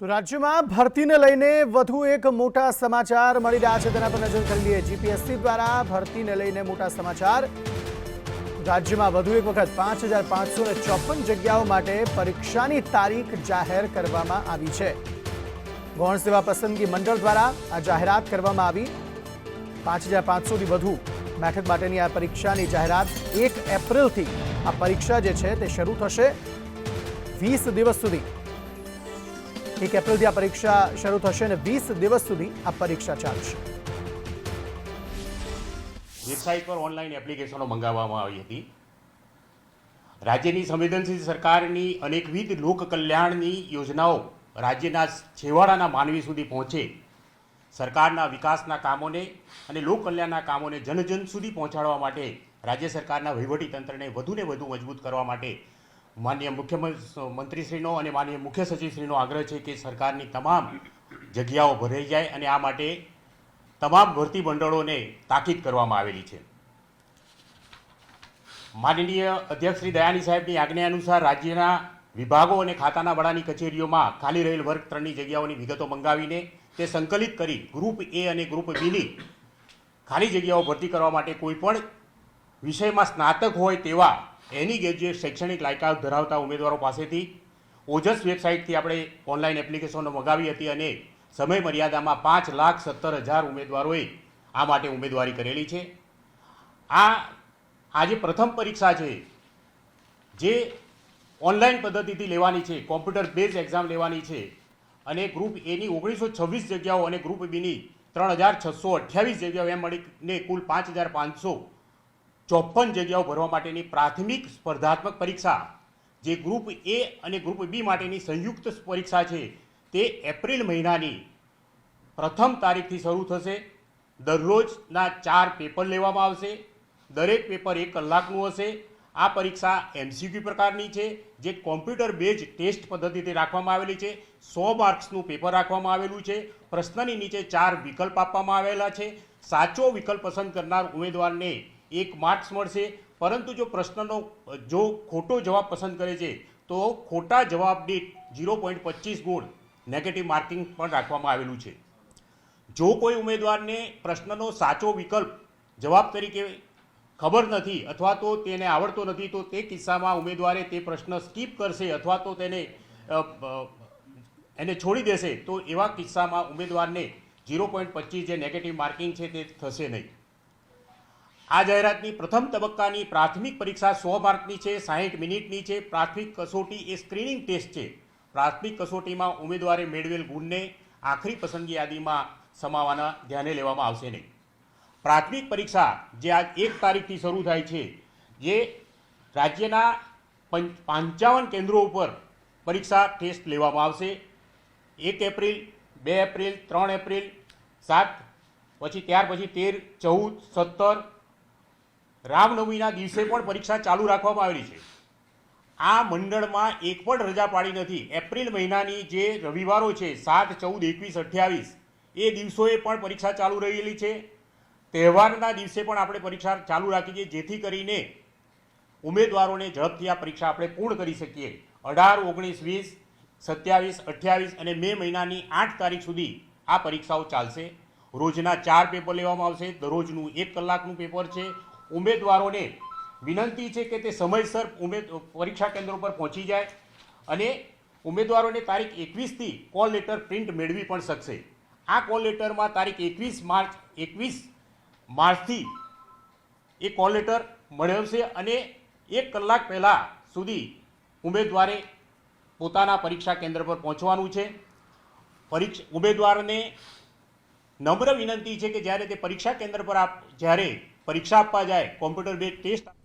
તો રાજ્યમાં ભરતીને લઈને વધુ એક મોટા સમાચાર મળી રહ્યા છે. તેના પર નજર કરી લઈએ. જીપીએસસી દ્વારા ભરતીને લઈને મોટા સમાચાર. રાજ્યમાં વધુ એક વખત પાંચ હજાર પાંચસો ચોપન જગ્યાઓ માટે પરીક્ષાની તારીખ જાહેર કરવામાં આવી છે. ગૌણ સેવા પસંદગી મંડળ દ્વારા આ જાહેરાત કરવામાં આવી. પાંચ હજાર પાંચસોથી વધુ બેઠક માટેની આ પરીક્ષાની જાહેરાત એક એપ્રિલથી આ પરીક્ષા જે છે તે શરૂ થશે વીસ દિવસ સુધી. એક એપ્રિલથી આ પરીક્ષા શરૂ થશે અને વીસ દિવસ સુધી આ પરીક્ષા ચાલશે. વેબસાઇટ પર ઓનલાઈન એપ્લિકેશનો મંગાવવામાં આવી હતી. રાજ્યની સંવેદનશીલ સરકારની અનેકવિધ લોક કલ્યાણની યોજનાઓ રાજ્યના છેવાડાના માનવી સુધી પહોંચે. સરકારના વિકાસના કામોને અને લોક કલ્યાણના કામોને જનજન સુધી પહોંચાડવા માટે રાજ્ય સરકારના વહીવટી તંત્રને વધુને વધુ મજબૂત કરવા માટે માનનીય મુખ્યમંત્રીશ્રીનો મંત્રીશ્રીનો અને માનનીય મુખ્ય સચિવશ્રીનો આગ્રહ છે કે સરકારની તમામ જગ્યાઓ ભરાઈ જાય અને આ માટે તમામ ભરતી મંડળોને તાકીદ કરવામાં આવેલી છે. માનનીય અધ્યક્ષ શ્રી દયાની સાહેબની આજ્ઞા અનુસાર રાજ્યના વિભાગો અને ખાતાના વડાની કચેરીઓમાં ખાલી રહેલ વર્ગ ત્રણની જગ્યાઓની વિગતો મંગાવીને તે સંકલિત કરી ગ્રુપ એ અને ગ્રુપ બીની ખાલી જગ્યાઓ ભરતી કરવા માટે કોઈ પણ વિષયમાં સ્નાતક હોય તેવા એની ગેજ્યુએ શૈક્ષણિક લાયકાત ધરાવતા ઉમેદવારો પાસેથી ઓજસ વેબસાઇટથી આપણે ઓનલાઈન એપ્લિકેશનો મગાવી હતી અને સમય મર્યાદામાં પાંચ લાખ સત્તર હજાર ઉમેદવારોએ આ માટે ઉમેદવારી કરેલી છે. આ આજે પ્રથમ પરીક્ષા છે, જે ઓનલાઈન પદ્ધતિથી લેવાની છે, કોમ્પ્યુટર બેઝ એક્ઝામ લેવાની છે અને ગ્રુપ એની ઓગણીસો છવ્વીસ જગ્યાઓ અને ગ્રુપ બીની ત્રણ હજાર છસો અઠ્યાવીસ જગ્યાઓ એમ મળીને કુલ પાંચ હજાર પાંચસો ચોપન જગ્યાઓ ભરવા માટેની પ્રાથમિક સ્પર્ધાત્મક પરીક્ષા, જે ગ્રુપ એ અને ગ્રુપ બી માટેની સંયુક્ત પરીક્ષા છે, તે એપ્રિલ મહિનાની પ્રથમ તારીખથી શરૂ થશે. દરરોજના ચાર પેપર લેવામાં આવશે. દરેક પેપર એક કલાકનું હશે. આ પરીક્ષા એમસીક્યુ પ્રકારની છે, જે કોમ્પ્યુટર બેઝ ટેસ્ટ પદ્ધતિથી રાખવામાં આવેલી છે. સો માર્ક્સનું પેપર રાખવામાં આવેલું છે. પ્રશ્નની નીચે ચાર વિકલ્પ આપવામાં આવેલા છે. સાચો વિકલ્પ પસંદ કરનાર ઉમેદવારને એક માર્ક્સ મળશે. પરંતુ જો પ્રશ્નનો, જો ખોટો જવાબ પસંદ કરે છે, તો ખોટા જવાબ દીઠ ઝીરો પોઈન્ટ પચીસ ગુણ નેગેટિવ માર્કિંગ પણ રાખવામાં આવેલું છે. જો કોઈ ઉમેદવારને પ્રશ્નનો સાચો વિકલ્પ, જવાબ તરીકે ખબર નથી અથવા તો તેને આવડતો નથી, તો તે કિસ્સામાં ઉમેદવારે તે પ્રશ્ન સ્કીપ કરશે અથવા તો તેને એને છોડી દેશે, તો એવા કિસ્સામાં ઉમેદવારને ઝીરો પોઈન્ટ પચીસ જે નેગેટિવ માર્કિંગ છે તે થશે નહીં. આ જાહેરાતની પ્રથમ તબક્કાની પ્રાથમિક પરીક્ષા સો માર્કની છે, સાહીઠ મિનિટની છે. પ્રાથમિક કસોટી એ સ્ક્રીનિંગ ટેસ્ટ છે. પ્રાથમિક કસોટીમાં ઉમેદવારે મેળવેલ ગુણને આખરી પસંદગી યાદીમાં સમાવાના ધ્યાને લેવામાં આવશે નહીં. પ્રાથમિક પરીક્ષા જે આજ એક તારીખથી શરૂ થાય છે, જે રાજ્યના પંચ પંચાવન કેન્દ્રો ઉપર પરીક્ષા ટેસ્ટ લેવામાં આવશે. એક એપ્રિલ, બે એપ્રિલ, ત્રણ એપ્રિલ, સાત, પછી ત્યાર પછી તેર, ચૌદ, સત્તર રામનવમીના દિવસે પણ પરીક્ષા ચાલુ રાખવામાં આવેલી છે. આ મંડળમાં એક પણ રજા પાડી નથી. એપ્રિલ મહિનાની જે રવિવારો છે, સાત, ચૌદ, એકવીસ, અઠ્યાવીસ, એ દિવસોએ પણ પરીક્ષા ચાલુ રહેલી છે. તહેવારના દિવસે પણ આપણે પરીક્ષા ચાલુ રાખી છે. જેથી કરીને ઉમેદવારોને ઝડપથી આ પરીક્ષા આપણે પૂર્ણ કરી શકીએ. અઢાર, ઓગણીસ, વીસ, સત્યાવીસ, અઠ્યાવીસ અને મે મહિનાની આઠ તારીખ સુધી આ પરીક્ષાઓ ચાલશે. રોજના ચાર પેપર લેવામાં આવશે. દરરોજનું એક કલાકનું પેપર છે. ઉમેદવારોને વિનંતી છે કે તે સમયસર ઉમેદ, પરીક્ષા કેન્દ્રો પર પહોંચી જાય અને ઉમેદવારોને તારીખ એકવીસથી કોલ લેટર પ્રિન્ટ મેળવી પણ શકશે. આ કોલ લેટરમાં તારીખ એકવીસ માર્ચ, એકવીસ માર્ચથી એ કોલ લેટર મેળવશે અને એક કલાક પહેલાં સુધી ઉમેદવારે પોતાના પરીક્ષા કેન્દ્ર પર પહોંચવાનું છે. પરીક્ષા, ઉમેદવારને નમ્ર વિનંતી છે કે જ્યારે તે પરીક્ષા કેન્દ્ર પર આપ, જ્યારે પરીક્ષા આપવા જાય કોમ્પ્યુટર બેઝ ટેસ્ટ